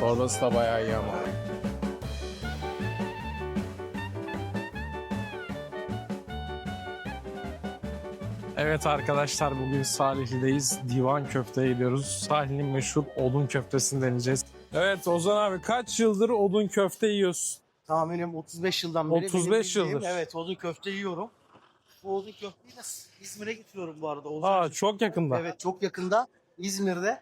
Çorbası da bayağı iyi ama. Evet arkadaşlar bugün Salihli'deyiz. Divan köfteye gidiyoruz. Salihli'nin meşhur odun köftesini deneyeceğiz. Evet Ozan abi kaç yıldır odun köfte yiyorsun? Tahminim 35 yıldan beri. 35 benim bildiğim, yıldır. Evet odun köfte yiyorum. Bu odun köfteyi de İzmir'e getiriyorum bu arada. Ozan. Aa çok yakında. Evet çok yakında İzmir'de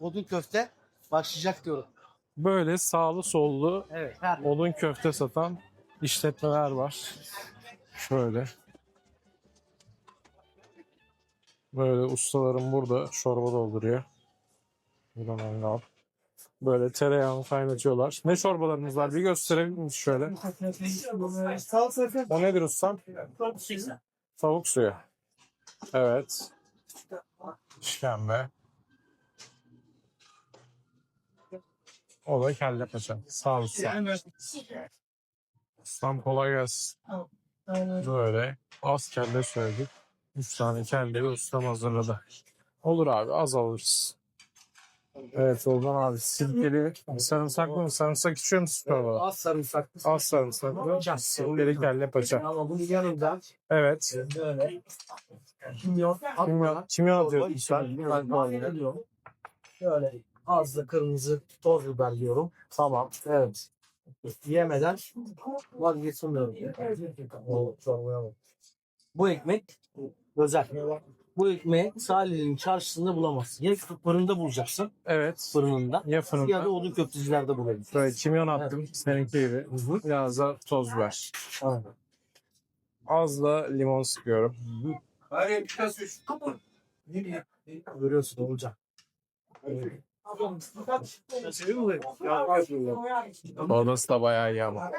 odun köfte başlayacak diyorum. Böyle sağlı sollu Evet. Her odun köfte satan işletmeler var. Şöyle. Böyle ustalarım burada çorba dolduruyor. Burada mangal. Böyle tereyağını kaynatıyorlar. Ne çorbalarımız var? Bir gösterebilir miyiz şöyle? O nedir ustam? Tavuk suyu. Evet. İşkembe. O da kelle paça. Sağ ol ustam. Ustam kolay gelsin. Böyle az kelle söyledik. Üç tane kelleyi ustam hazırladı. Olur abi az alırız. Evet Oldan abi sirkeli sarımsaklı mı? Sarımsak içiyor musun çorbada? az sarımsaklı. Az sarımsaklı. Sirkeli kelle paça. Ama bunun yanında Evet. böyle kimyon, Kimyon, kimyon çorba atıyor. içerisinde ben bahsediyorum. Böyle az da kırmızı toz biber diyorum. Tamam. Evet. Yemeden vazgeçmiyorum. O çorbaya bak. Bu ekmek özel. Bu ekmeği Salihli'nin çarşısında bulamazsın. Ya fırında bulacaksın. Evet. Fırınında. Ya Ya da fırında. odun köftecilerde bulabilirsin. Böyle kimyon attım seninki gibi. Biraz da toz biber. Aynen. Az da limon sıkıyorum. Görüyorsun olacak. Odası da bayağı iyi ama.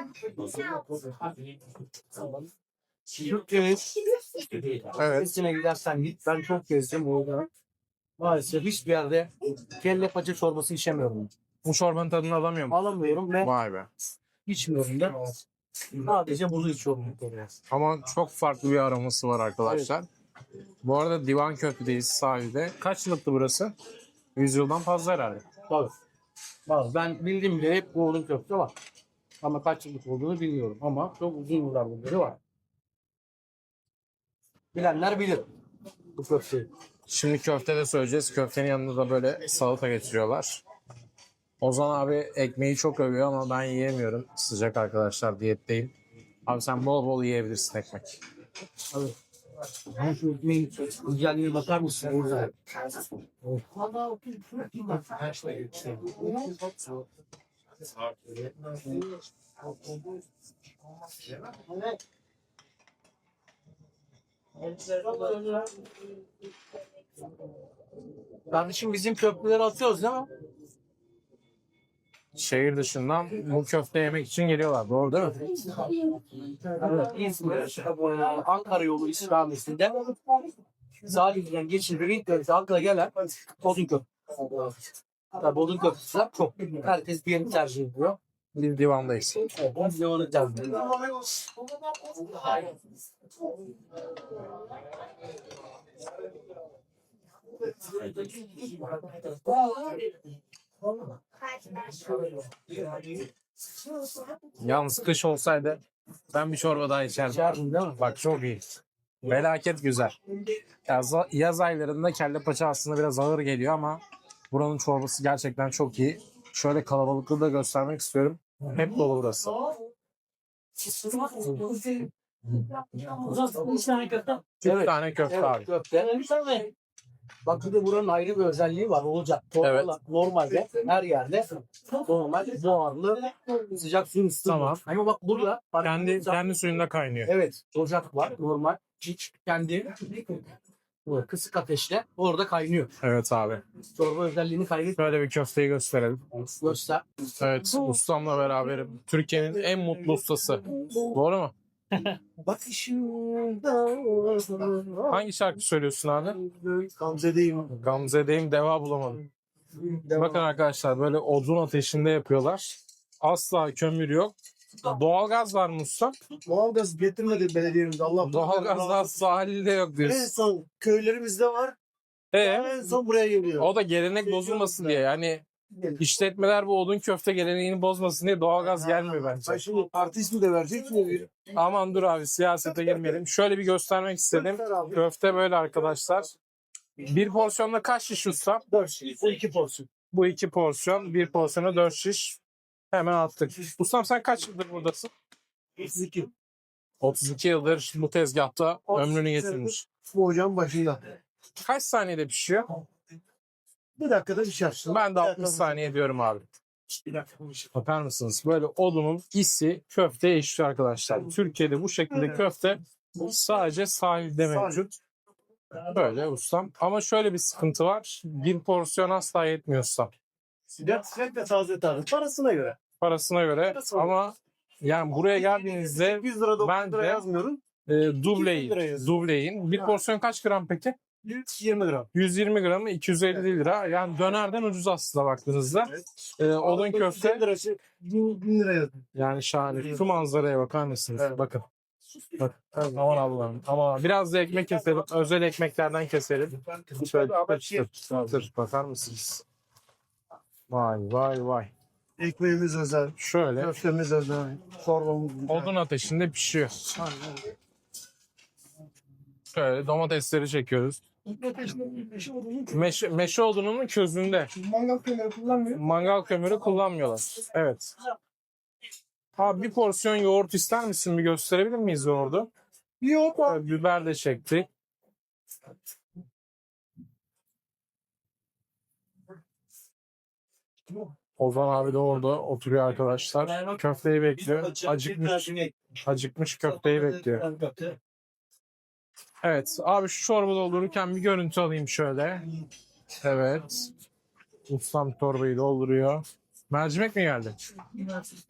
Evet. Evet. Hepsine gidersen git. Ben çok gezdim orada. Maalesef hiçbir yerde kelle paça çorbası içemiyorum. Bu çorbanın tadını alamıyor mu? Alamıyorum ve Vay be. içmiyorum da. Sadece bunu içiyorum. Ama çok farklı bir aroması var arkadaşlar. Bu arada divan köftedeyiz sahilde. Kaç yıllıktı burası? 100 yıldan fazla herhalde. Tabii. Var. Ben bildiğim bile hep odun köfte var. Ama kaç yıllık olduğunu bilmiyorum. Ama çok uzun yıllardan beri var. Bilenler bilir bu köfteyi. Şimdi köfte de söyleyeceğiz. Köftenin yanında da böyle salata getiriyorlar. Ozan abi ekmeği çok övüyor ama ben yiyemiyorum. Sıcak arkadaşlar diyetteyim. Abi sen bol bol yiyebilirsin ekmek. Abi. Güzelliğine bakar mısın? Burada. Kardeşim bizim köprüleri atıyoruz değil mi? Şehir dışından bu köfte yemek için geliyorlar. Doğru değil mi? Evet. İzmir, Ankara yolu istikametinde Salihli'den geçince ilk önce akla gelen Bodrum Köprüsü. Tabii Bodrum Köprüsü çok. Herkes bir yerini tercih ediyor. Biz divandayız. Evet, biz tercih ediyoruz. Yalnız kış olsaydı ben bir çorba daha içerdim. İçerdin değil mi? Bak çok iyi. Felaket güzel. Ya, za- yaz aylarında kelle paça aslında biraz ağır geliyor ama buranın çorbası gerçekten çok iyi. Şöyle kalabalıklığı da göstermek istiyorum. Hep dolu burası. Üç tane köfte Evet, abi. köfte. Bak bir de buranın ayrı bir özelliği var. Olacak. Torbalar normalde her yerde normal buharlı sıcak suyun ısıtılır. Tamam. Ama bak burada Kendi, kendi suyunda kaynıyor. Evet, ocak var normal. Hiç kendi bu kısık ateşle orada kaynıyor. Evet abi. Çorba özelliğini kaybetmiyor. Şöyle bir köfteyi gösterelim. Göster. Evet ustamla beraberim. Türkiye'nin en mutlu ustası. Doğru mu? Bakışında Hangi şarkı söylüyorsun abi? Gamze'deyim. Gamze'deyim deva bulamadım. Bakın arkadaşlar böyle odun ateşinde yapıyorlar. Asla kömür yok. Doğalgaz var mı usta? Doğalgaz getirmedi belediyemiz. Allah Doğalgaz da sahilde yok En diyorsun. son köylerimizde var. Ee, En son buraya geliyor. o da gelenek bozulmasın diye. Yani İşletmeler bu odun köfte geleneğini bozmasın diye doğalgaz gelmiyor Ben bence. şimdi parti ismi de verecek mi? Aman dur abi siyasete girmeyelim. Şöyle bir göstermek istedim. Köfte böyle arkadaşlar. Bir porsiyonda kaç şiş ustam? 4 şey. Bu iki porsiyon. Bu iki porsiyon. Bir porsiyona dört şiş. Hemen attık. Ustam sen kaç yıldır buradasın? 32. 32 yıldır bu tezgahta 32 ömrünü getirmiş. Bu ocağın başında. Kaç saniyede pişiyor? Bir dakikada pişer. Ben de Bir 60 dakika. saniye diyorum abi. Bir dakika. Bakar mısınız? Böyle odunun isi köfteye eşiyor arkadaşlar. Türkiye'de bu şekilde köfte sadece sahilde Sahil. mevcut. Böyle ustam. Ama şöyle bir sıkıntı var. Bir porsiyon asla yetmiyor ustam. Sıcak ve taze taze. Parasına göre. Parasına göre. Parasına Ama yani buraya geldiğinizde 100 lira 900 bence- lira yazmıyorum. e, dubleyin. 200 lira yazıyor. Dubleyin. Bir porsiyon kaç gram peki? 120 gram. 120 gramı 250 lira. Yani dönerden ucuz aslında baktığınızda. Evet. E, odun köfte 150 lirası 1000 1000 lira yazıyor. yani şahane. Şu manzaraya bakar mısınız? Evet. Bakın. Bak. Aman Allah'ım. Ama biraz da ekmek keselim. Özel ekmeklerden keselim. Şöyle çıtır çıtır. Bakar mısınız? Vay vay vay. Ekmeğimiz özel. Şöyle Köftemiz özel. Çorbamız güzel. odun ateşinde pişiyor. Aynen. Şöyle domatesleri çekiyoruz. Meşe, meşe odununun közünde. Mangal kömürü kullanmıyor. Mangal kömürü kullanmıyorlar. Evet. Abi bir porsiyon yoğurt ister misin? Bir gösterebilir miyiz yoğurdu? Yok. Ee, Biber de çektik. Ozan abi de orada oturuyor arkadaşlar. Köfteyi bekliyor. Acıkmış, acıkmış köfteyi bekliyor. Evet abi şu çorba doldururken bir görüntü alayım şöyle. Evet. Ustam çorbayı dolduruyor. Mercimek mi geldi?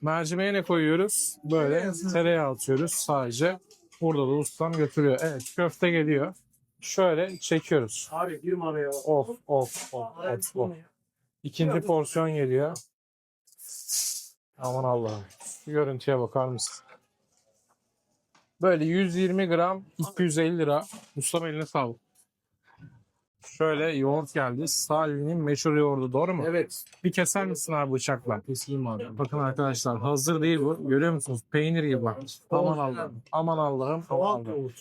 Mercimeğe ne koyuyoruz? Böyle tereyağı atıyoruz sadece. Burada da ustam götürüyor. Evet köfte geliyor. Şöyle çekiyoruz. Abi girme araya. Of of of of of. İkinci porsiyon geliyor. Aman Allah'ım. Görüntüye bakar mısın? Böyle 120 gram 250 lira. Mustafa eline sağlık. Şöyle yoğurt geldi. Salih'in meşhur yoğurdu doğru mu? Evet. Bir keser misin abi bıçakla? Keseyim abi. Bakın arkadaşlar hazır değil bu. Görüyor musunuz? Peynir gibi bak. Aman Allah'ım. Aman Allah'ım. Aman Allah'ım.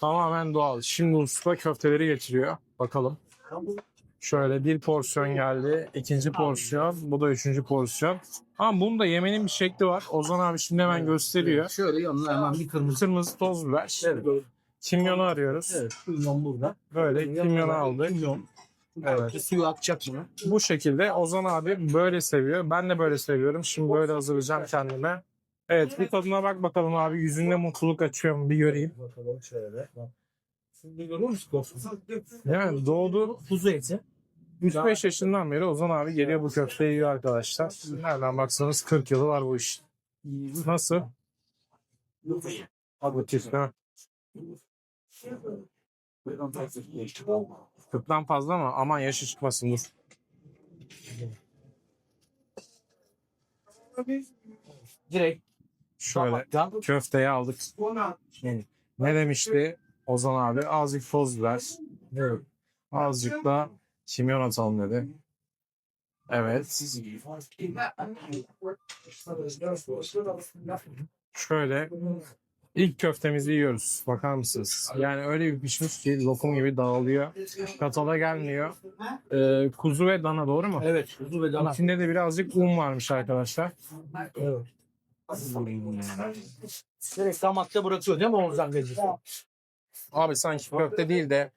Tamamen doğal. Şimdi usta köfteleri getiriyor. Bakalım. Şöyle bir porsiyon geldi. ikinci porsiyon. Bu da üçüncü porsiyon. Ama bunun da yemenin bir şekli var. Ozan abi şimdi hemen gösteriyor. Şöyle yanına hemen bir kırmızı. Kırmızı toz biber. Evet. Kimyonu arıyoruz. Evet. Kimyon burada. Böyle kimyonu aldık. Kimyon. Evet. Suyu akacak bunu. Bu şekilde Ozan abi böyle seviyor. Ben de böyle seviyorum. Şimdi böyle hazırlayacağım kendime. Evet bir tadına bak bakalım abi. Yüzünde mutluluk açıyor mu bir göreyim. Bakalım şöyle. Yani doğdu Kuzu eti. 3-5 yaşından beri Ozan abi geliyor bu köfteyi yiyor arkadaşlar. Nereden baksanız 40 yılı var bu iş. Nasıl? Mi? Kırktan fazla mı? Aman yaşı çıkmasın dur. Direkt. Şöyle köfteyi aldık. Ne demişti Ozan abi? Azıcık toz biber. Evet. Azıcık da kimyon atalım dedi. Evet. Şöyle ilk köftemizi yiyoruz. Bakar mısınız? Yani öyle bir pişmiş ki lokum gibi dağılıyor. Katala gelmiyor. Ee, kuzu ve dana doğru mu? Evet. Kuzu ve dana. İçinde de birazcık un varmış arkadaşlar. Evet. Direkt damakta bırakıyor değil mi Oğuzhan Gecesi? Abi sanki köfte değil de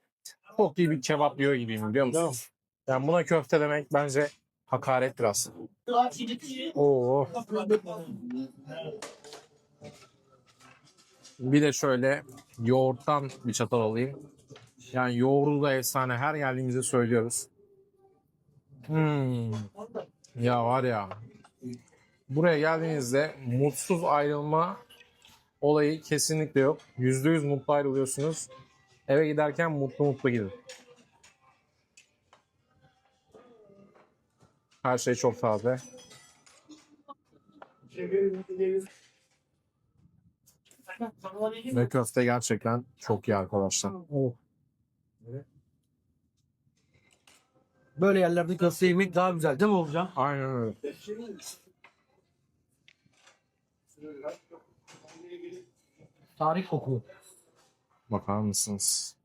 çok iyi bir kebap yiyor gibiyim biliyor musun? Yani buna köfte demek bence hakarettir aslında. Oo. Bir de şöyle yoğurttan bir çatal alayım. Yani yoğurdu da efsane. Her geldiğimizde söylüyoruz. Hmm. Ya var ya. Buraya geldiğinizde mutsuz ayrılma olayı kesinlikle yok. Yüzde yüz mutlu ayrılıyorsunuz. Eve giderken mutlu mutlu gidin. Her şey çok taze. Ve köfte gerçekten çok iyi arkadaşlar. Böyle yerlerde köfte yemek daha güzel değil mi hocam? Aynen öyle. Tarih kokuyor. Bakar mısınız?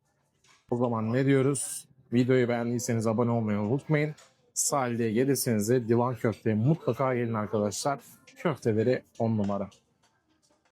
O zaman ne diyoruz? Videoyu beğendiyseniz abone olmayı unutmayın. Sahilde gelirseniz de divan köfteye mutlaka gelin arkadaşlar. Köfteleri 10 numara.